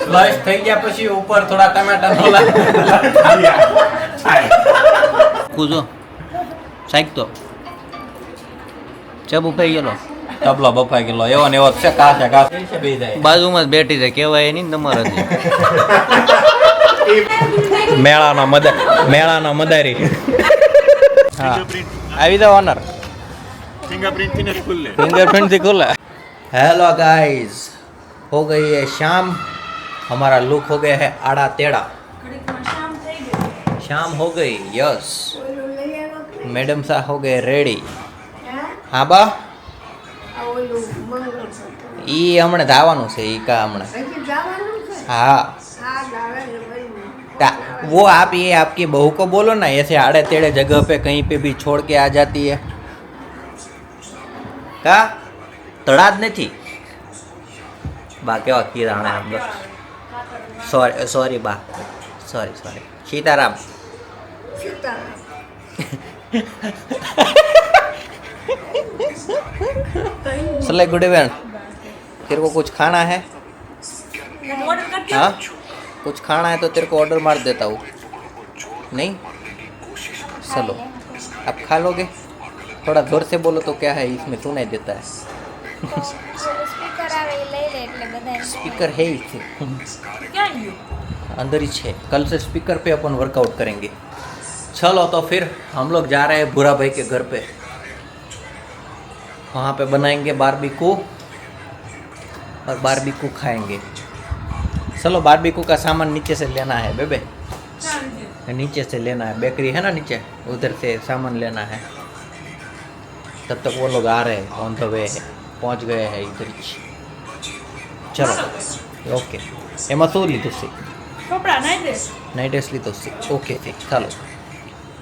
Flush થઈ ગયા પછી ઉપર થોડા ટમેટા નોલા કૂદો સાઈક તો ચા બુફાઈ ગયેલો તબલો બફાઈ ગયેલો એવો ને એવો જ છે કાશે કાશ છે બે જાય બાજુમાં જ બેઠી છે કહેવાય નહીં ને તમારે મેળાનો મદ મેળાનો મદારી હા આવી જાઓ ઓનર फिंगरप्रिंट थी ना खुल ले फिंगरप्रिंट से खुला हेलो गाइस हो गई है शाम हमारा लुक हो गया है आड़ा टेढ़ा शाम हो गई यस मैडम सा हो गए रेडी હા બા ઈ હમણાં ધાવાનું છે ઈ કા હમણાં हाँ ता- वो आप ये आपकी बहू को बोलो ना ऐसे आड़े टेढ़े जगह पे कहीं पे भी छोड़ के आ जाती है કા તળા જ નથી બા કેવા કિરાણા આમ સોરી સોરી બા સોરી સોરી સીતારામ सले गुड इवन तेरे को कुछ खाना है हाँ कुछ खाना है तो तेरे को ऑर्डर मार देता हूँ नहीं चलो आप खा लोगे थोड़ा जोर से बोलो तो क्या है इसमें सुनाई देता है स्पीकर है ही थे अंदर ही छे. कल से स्पीकर पे अपन वर्कआउट करेंगे. चलो तो फिर. हम लोग जा रहे हैं भूरा भाई के घर पे. वहाँ पे बनाएँगे बारबीकू और बारबीकू खाएँगे. चलो बारबीकू का सामान नीचे से लेना है बेबे. नीचे से लेना है. बेकरी है ना नीचे? उधर से सामान लेना है. तब तक वो लोग आ रहे हैं. ऑन द वे है. पहुँच गए हैं इधर ही. ચલો. ઓકે. એમાં શું લીધું છે? Night dress. લીધો છે. ઓકે ઠીક ચાલો.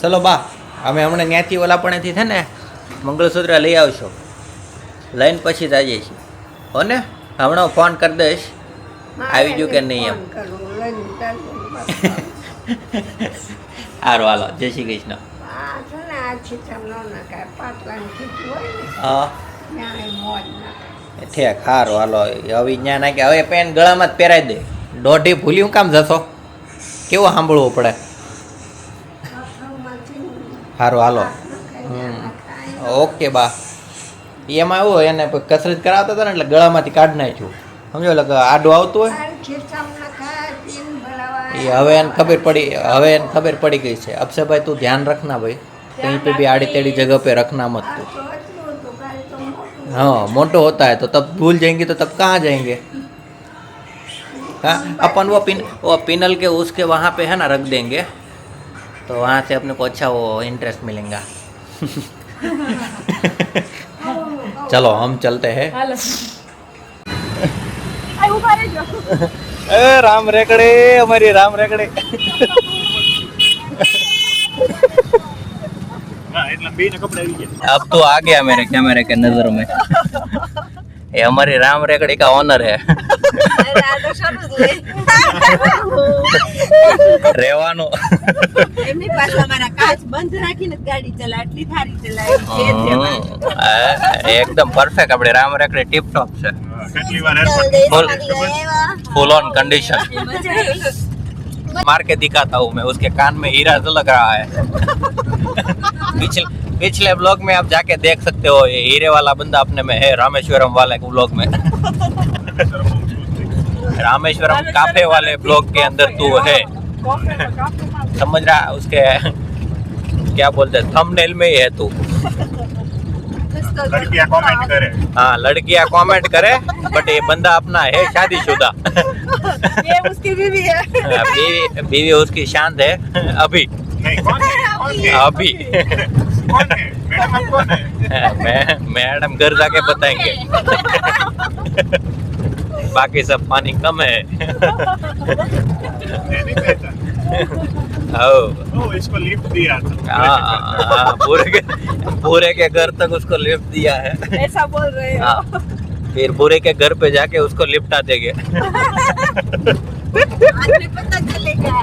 ચલો બા અમે હમણાં ત્યાંથી ઓલાપણેથી છે ને મંગળસૂત્ર લઈ આવશો. લઈને પછી જ આવીએ છીએ. હો ને? હમણાં ફોન કરી દઈશ. આવી ગયું કે નહીં એમ? સારું હાલો. જય શ્રી કૃષ્ણ. હા. ઠેક સારું હાલો હવે ત્યાં નાખે હવે પેન ગળામાં જ પહેરાઈ દે દોઢી ભૂલી હું કામ જશો કેવું સાંભળવું પડે સારું હાલો હમ ઓકે બા એમાં એવું હોય એને પછી કસરત કરાવતા હતા ને એટલે ગળામાંથી કાઢી નાખ્યું સમજો એટલે કે આડું આવતું હોય એ હવે એને ખબર પડી હવે એને ખબર પડી ગઈ છે અક્ષયભાઈ તું ધ્યાન રખના ભાઈ कहीं पे भी आड़ी टेढ़ी जगह पे रखना मत तू हाँ मोटो होता है तो तब भूल जाएँगे तो तब कहाँ जाएँगे? हाँ अपन वो पिन वो पिनल के उसके वहाँ पे है ना रख देंगे। तो वहाँ से अपने को अच्छा वो इंटरेस्ट मिलेगा। चलो हम चलते हैं। राम रेकड़े हमारी राम रेकड़े। अब तो आ गया मेरे कैमरे के नजर में ये हमारी राम रेकड़ी का ऑनर है રહેવાનું એમની પાસે અમારા કાચ બંધ રાખીને જ ગાડી ચલાવે એટલી થારી ચલાવે છે જ એમાં. હમ. આ એકદમ પરફેક્ટ આપણે રામ રેકડી ટીપ ટોપ છે હા, કેટલી વાર मार के दिखाता हूँ मैं उसके कान में हीरा तो लग रहा है। पिछले पिछले ब्लॉग में आप जाके देख सकते हो ये हीरे वाला बंदा अपने में है रामेश्वरम वाले ब्लॉग में। रामेश्वरम काफे वाले ब्लॉग के अंदर तू है। समझ रहा है? उसके क्या बोलते हैं थंबनेल में ही है तू। लड़कियाँ कमेंट करे। हाँ लड़कियाँ कमेंट करे बट ये बंदा अपना है शादीशुदा। ये उसकी बीवी है। हाँ, बीवी बीवी उसकी शांत है अभी। अभी। हाँ, मैं मैडम घर जाके बताएँगे। बाकी सब पानी कम है। मैं नहीं कहता ओ ओ इसको लिफ्ट दिया था हाँ, हाँ, पूरे के पूरे के घर तक उसको लिफ्ट दिया है ऐसा बोल रहे हो हाँ, फिर पूरे के घर पे जाके उसको लिफ्टा देंगे आज में पता चलेगा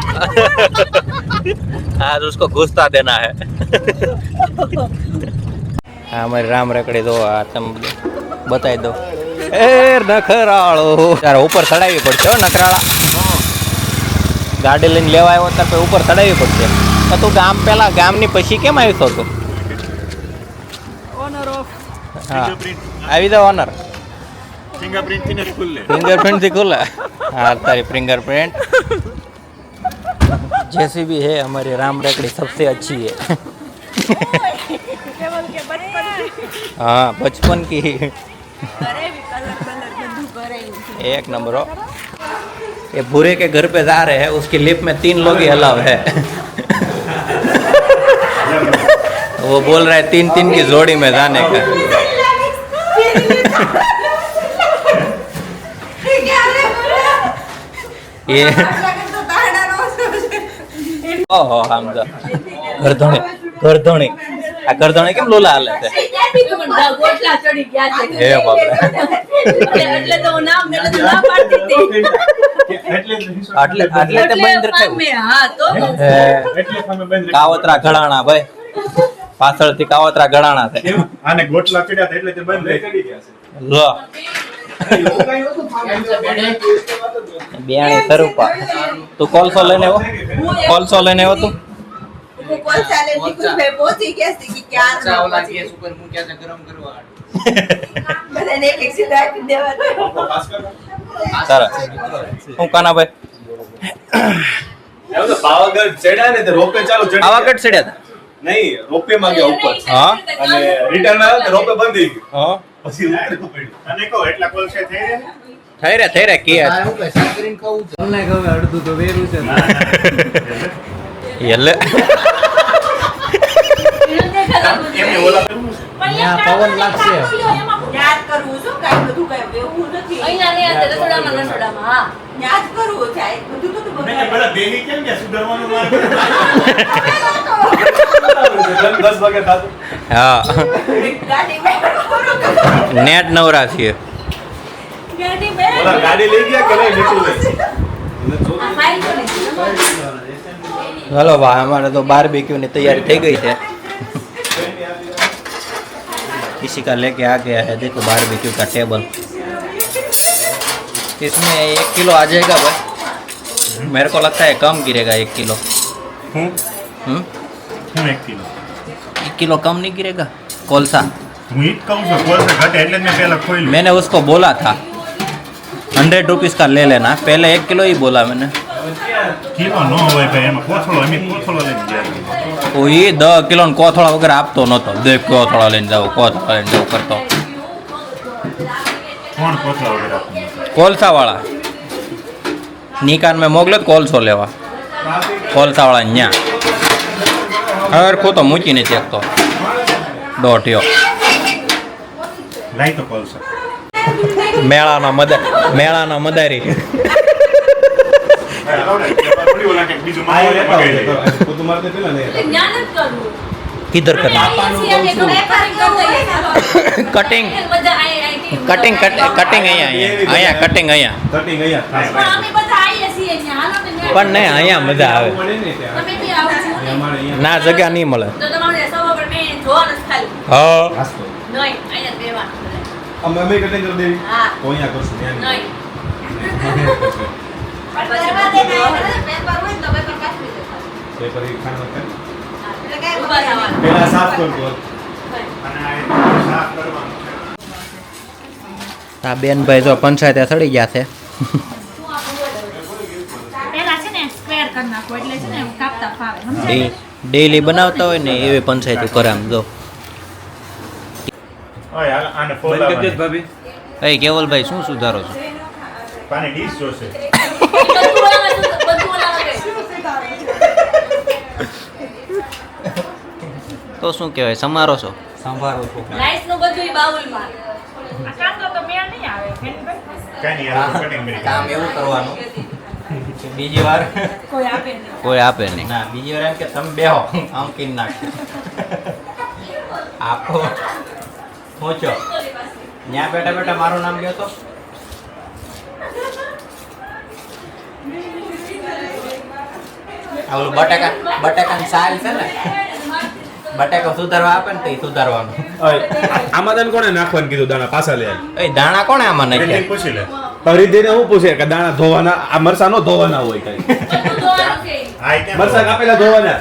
आज उसको घुसता देना है હા અમારી રામ રકડી દો આ તમે બતાવી દો એ નખરાળો તારે ઉપર ચડાવવી પડશે હો નખરાળા ગાડી લઈને લેવા આવ્યો ત્યારે પછી ઉપર ચડાવવી પડશે તો તું ગામ પહેલા ગામની પછી કેમ આવ્યો હતો ઓનર ઓફ હા Fingerprint. આવી જાવ ઓનર फिंगरप्रिंट थी ना खुले फिंगरप्रिंट से खुला हाँ तारी फिंगरप्रिंट जैसी भी है हमारी राम रेकड़ी सबसे अच्छी है કેવલ કે બચપન हाँ बचपन की ઘરે બી કલર કલર બધું કરાયું છે एक नंबर हो ये भूरे के घर पे जा रहे हैं उसकी लिप में तीन लोग ही अलाव है वो बोल रहा है तीन तीन की जोड़ी में जाने का ये ઓહો સમજો ગરધણી ગરધણી આ ગરધણી કેમ લોલા હાલે છે ગોટલા ચડી ગયા છે. હે બાપરે. એટલે તો નામ એટલે તો ના પાડતી હતી. આટલે આટલે તે બંધ રખાયું. હા તો એટલે કાવતરા ઘડાણા ભાઈ. પાછળથી કાવતરા ઘડાણા છે. આને ગોટલા ચડ્યા એટલે તે બંધ રહી લો. બિયાણી તરુપા તું કોલસો લઈને આવો. કોલસો લઈને આવો તું. હું કોલસા લઈને નિકુંજભાઈ પહોંચી. ગયા છે કે ક્યારનો પહોંચી. બધાને એક એક સીધા આપી દેવા દો. હું કાનાભાઈ એવું તો પાવાગઢ ચડ્યા ને તે રોપે ચાલુ ચડી આવા ચડ્યા હતા નહીં રોપે માં ગયા ઉપર. હા? અને રિટર્ન આવ્યો તે રોપે બંધ થઈ ગયું. હા. પછી ઉતરવું પડ્યું. અને કહો એટલા કોલસે થઈ રહ્યા થઈ રહ્યા થઈ રહ્યા કે એમને ઓલા કરવું છે. યાદ કરવું છું કાંઈ બધું કાંઈ બેહવું નથી યાદ કરવું છે આ બધું બધું નહીં, બેહી કેમ ગયા સુધારવાનું માર્ગ દસ વાગે થતું હા નેટ નવરા છીએ ગાડી ઓલા ગાડી લઈ ગયા કે નહીં નીકળું ચલો ભાઈ हमारे तो बारबेक्यू ની तैयारी થઈ गई है किसी का लेके आ गया है देखो बारबेक्यू का टेबल इसमें एक किलो आ जाएगा भाई मेरे को लगता है कम गिरेगा एक किलो હું हम्म હું એક કિલો एक किलो कम नहीं गिरेगा कोलसा હું ઈ જ કહું છું કોલસે ઘટે એટલે જ મેં પહેલા ખોલ્યું मैंने उसको बोला था हंड्रेड रुपीज़ का ले लेना पहले एक किलो ही बोला मैंने કિલો ન હોય ભાઈ એમાં કોથળો કોથળો લઈને ગયા તો એ દસ કિલો કોથળા વગર આપતો નતો દે કોથળા લઈને જાવ કોથળા લઈને જાવ કરતો કોણ કોથળા વગર આપણને કોલસા વાળા નિકાન મેં મોકલ્યો કોલસો લેવા કોલસા વાળા ન્યા હરખું તો મૂકીને નથી શકતો દોઢિયો લાઈ તો કોલસે મેળાના મદા મેળાના મદારી બીજું મારે મગાવી લઈએ. પોતું મારતે પેલા નહીં કિધર કટિંગ કટિંગ કટિંગ અહીંયા અહીંયા. અહીંયા કટિંગ અહીંયા. કટિંગ અહીંયા. પણ નહીં અહીંયા મજા આવે ને જગ્યા નહીં મળે. તો તમારે સવા પર મેં જોવાનું જ ખાલી. હા. અમે કટિંગ કરી દેવી. તો અહીંયા કરશું. પેપર એક ખાના કરી. પેલા સાફ કરતો આ બેન ભાઈ છે જો પંચાયતે સડી ગયા છે. પેલા છે ને સ્ક્વેર કરી નાખો એટલે છે ને કાપતા ફાવે સમજાય? ડે- ડેઈલી બનાવતા હોય ને એવી પંચાયત કરે આમ જો. એ કેવલભાઈ શું સુધારો છો? પાણી ડીશ જોશે બધું ઓલામાં શું- બધું ઓલામાં ગયું. તો શું કહેવાય સમારો છો? સંભારો છો. રાઈસનું બધું ઈ બાઉલમાં. કામ એવું કરવાનું. બીજી વાર. કોઈ આપે નહીં. કોઈ આપે નહીં. ના બીજી વાર એમ કે તમે બેહો આમ કીન નાખ આપો પહોંચો ત્યાં બેઠા બેઠા મારું નામ લ્યો તો. આ બટાકા બટાકા બટાકાની સાલ છે ને? બટાકા સુધારવા આપે ને તો સુધારવાનું. આમાં તને કોણે નાખવાનું કીધું દાણા પાછા લે એ દાણા કોણે આમાં નાખ્યા? પૂછી લે. હરિદેને હું પૂછે કે દાણા ધોવાના આ મરસા નો ધોવાના હોય કઈ? મરસા કાપેલા ધોવાના?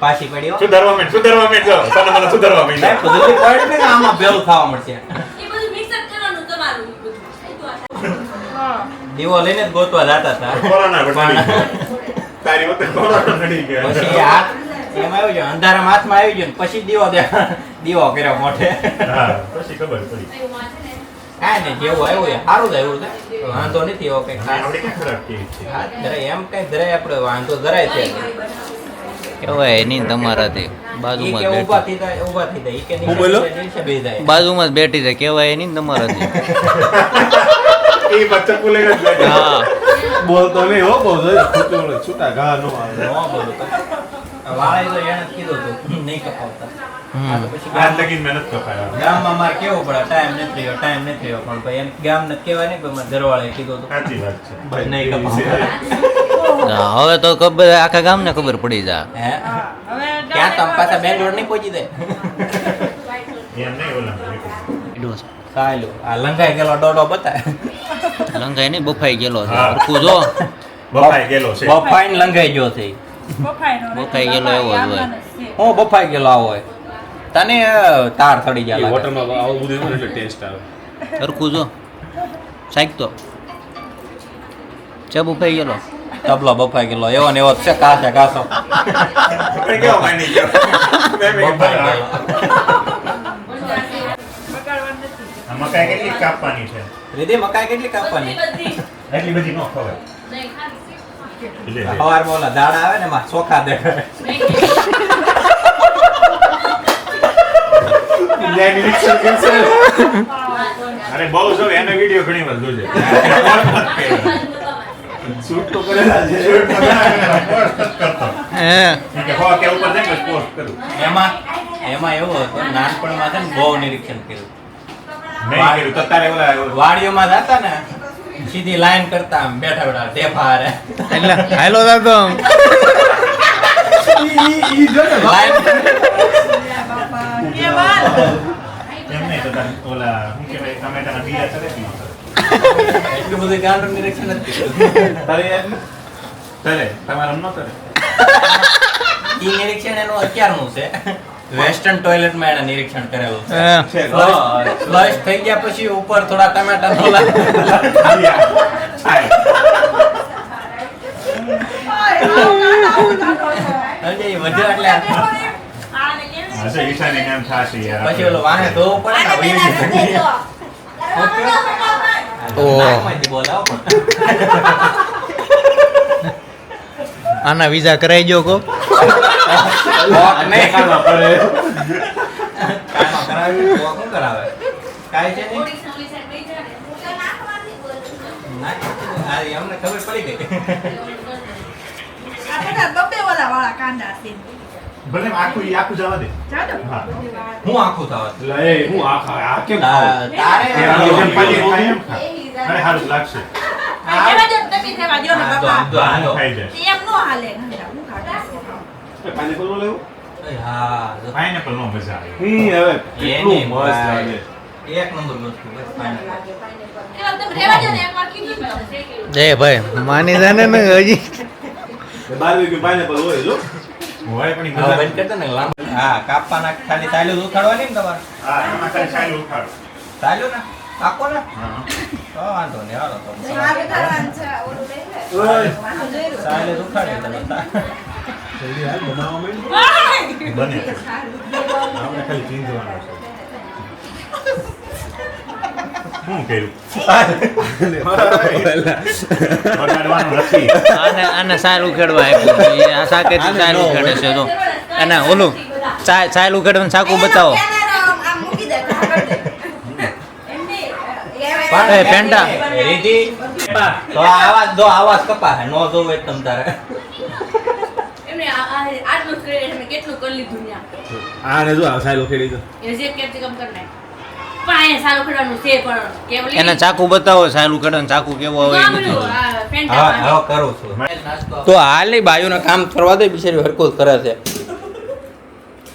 પાછી પડ્યો સુધારવા માંડ સુધારવા માંડ જો તને મને સુધારવા માંડ. જલ્દી પડ ને આમાં ભેળું ખાવા મળશે. એ બધું mix જ કરવાનું તમારું એ બધું. દીવો લઈને ગોતવા જતા હતા. કોરોના તારી વખતે કોરોના નડી ગયા. એમાં આવ્યું છે અંધારામાં હાથમાં આવી ગયો પછી દીવો દીવો કર્યો મોઢે. પછી ખબર પડી. એવું વાંચે ને. કાંઈ નહીં જેવું આવ્યું એ સારું જ આવ્યું છે વાંધો નથી એવો કઈ ખરાબ જરાય એમ કઈ જરાય આપણે વાંધો જરાય છે કેવાય નહીં તમારાથી. બાજુમાં જ બેઠી. હું બોલ્યો? નીચે નીચે બેસી જાય બાજુમાં જ બેઠી છે કેવાય નહીં તમારાથી. એ બચ્ચા પુલે હા. બોલતો નહીં હો બહુ છૂટા ઘા નો આવે. તો. વાળાએ તો એને જ કીધું હતું નહીં કપાવતા. હમ. આ તો ગામમાં- લગીન મહેનત કપાયા. ગામમાં મારે કેવું પડે ટાઈમ નથી રહ્યો ટાઈમ નથી રહ્યો પણ ભાઈ એમ ગામ ને કહેવાય કીધું હતું. નહીં કપાવતા. હવે તો ખબર આખા ગામને ખબર પડી જા. ક્યાં તમ પાછા બેંગ્લોર નહીં પહોંચી દે સાલું આ લંઘાઈ ગયેલો ડોડો બતાય. લંગાઈ નહીં બફાઈ ગયેલો છે. જો. બફાઈ ગયેલો છે. બફાઈને લંઘાઈ ગયો છે. ઈ. બફાઈનો રહેતો, બફાઈ ગયેલો એવો જ હોય. હું બફાઈ ગયેલો આવો હોય તને તાર ચડી જાય લાગે. હોટલમાં આવું બધું એટલે ટેસ્ટ આવે. સરખું જો. સાઈક તો. ચા બફાઈ ગયેલો? તબલો બફાઈ ગયેલો. એવો ને એવો છે કાસે કાસો કેવો માની ગયો? મેં મેં બફાઈ ગયેલો બગાડવાનું નથી. આ મકાઈ કેટલી કાપવાની છે? રીધી મકાઈ કેટલી કાપવાની? એટલી બધી ન ખવાય. નહીં, ખાલી. લે, લે. સવારમાં ઓલા દાડા આવે ને ચોખા અરે બહુ જો એનો વિડિયો ઘણી વાર જોજે શૂટ તો કરેલા છે શૂટ બનાવેલા, post જ કરતો. હે હો કે ઉપર જઈને બસ post કરું. એમાં એમાં એવું હતું નાનપણમાં છે ને બહુ નિરીક્ષણ કર્યું મેં વાડીઓમાં જતા ને સીધી લાઈન કરતા આમ બેઠા બેઠા ટેફા રે. એટલે હાલો દાદો. લાઈન એ વાત. એમ નહીં તો ઓલા ટમેટાના બીયા ચડે એટલું બધું ગાંડું નિરીક્ષણ નથી. તારે તરે તમારે ન તરે ઈ નિરીક્ષણ એનું અત્યારનું છે. વેસ્ટર્ન ટોયલેટમાં એને નિરીક્ષણ કરેલું છે. ફ્લશ થઈ ગયા પછી ઉપર થોડા ટમેટા પણ. આના વિઝા કરાઈ ગયો કો. વોક પડે વોક કરાવે? કાંઈ છે ને. ના, અમને ખબર પડી ગઈ આ બધા બબ્બે વાળા કાંદા છે. ભલે આખું આખું જવા દે હું આખું થવા લે હું આ આ કેમ તારે જેમ પનીર ખાય એમ ખા. અરે સારું લાગશે આ કહેવા દો ને, તમે દો ને બાપા. તો હાલો. એમ નો હાલે નંદા, હું ખાતા એ પાઇનેપલ નો લેવું? હા પાઇનેપલ નો મજા આવે. હમ હવે કેટલું મસ્ત લાગે. એક નંબર વસ્તુ બસ final. એવા તમે રહેવા દો ને, એકવાર કીધું ને તમે. જય ભાઈ માની જાને ને હજી. બાર પાઇનેપલ હોય જો. હોય પણ મજા બંધ કરતો ને લાંબા હા કાપવાના ખાલી તાલ્યું ઉખાડવાની ને તમારે? હા એમાં ખાલી ચાલી ઉખાડો. તાલ્યું ને? કાપો ને? હા. તો વાંધો નહીં હાલો તો ઉખાડે ઉખાડી તમે. જલ્દી હાલ બનાવવા માંડ. બને. છે. આપણે ખાલી ચીંધવાનું છે. શું કર્યું? આને આપ્યું આ છે જો. અને ઓલું સાય- સાયલ ઉખેડવાનું સાકું બતાવો. રીધી? તો આવાજ દો આવાજ કપા નો જોવે તમ તારે. એમને આ- આ- આટલું જ કેટલું કરી લીધું આને જો આ સાયલો ખેડી તો એ જે capsicum કરી નાખ. પણ અહીંયા સારું ખેડવાનું છે પણ કેવલી- એને ચાકુ બતાવો સાયલ ઉખેડવાનું ચાકુ કેવો હોય એ ગામડું, નથી. હા વાળું. હવે તો હાલ બાયુને કામ કરવા દે બિચારી હરકું કરે છે.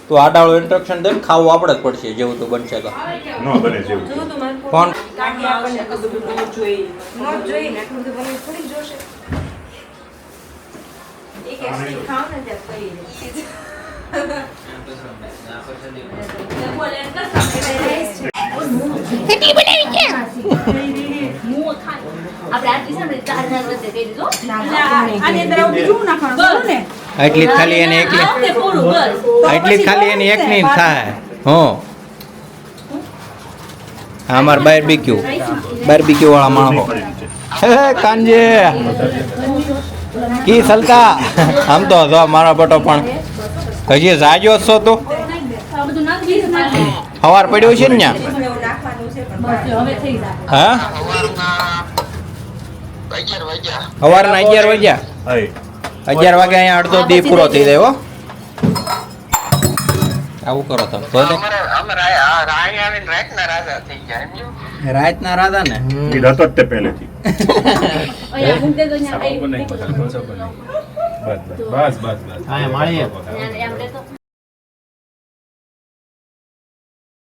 તો આડાવાળું ઇન્ટ્રક્શન દે ખાવું આપણે જ પડશે જેવું તો બનશે તો. ન બને જેવું. જોવું કોણ કાકી આપણને કશું જોઈએ ન જોઈએ ને આટલું બધું થોડી જોશે. એક એક સ્ટીક ખાવ ને ત્યાં કરી દે આપણે આટલી છે ને ચાર હજાર વચ્ચે કહી દીધો આની અંદર આવું બીજું નાખવાનું ખરું ને એટલી જ ખાલી એની એકલી આ વખતે પૂરું બસ એટલી જ ખાલી એની એકની જ થાય હું અમાર બારબીક્યુ બારબીક્યુ વાળા માણસો હે કાંજે કી સલકા. આમ તો હતો મારા બટો પણ હજી જાગ્યો જ છો તું. સવાર પડ્યું છે ને હા? સવારના અગિયાર વાગ્યા. અગિયાર વાગે અહીંયા અડધો દી પૂરો થઈ ગયો હો. આવું કરો તમે. તો. રાતના રાજા ને? એ હતો જ તે પહેલેથી. બસ બસ બસ બસ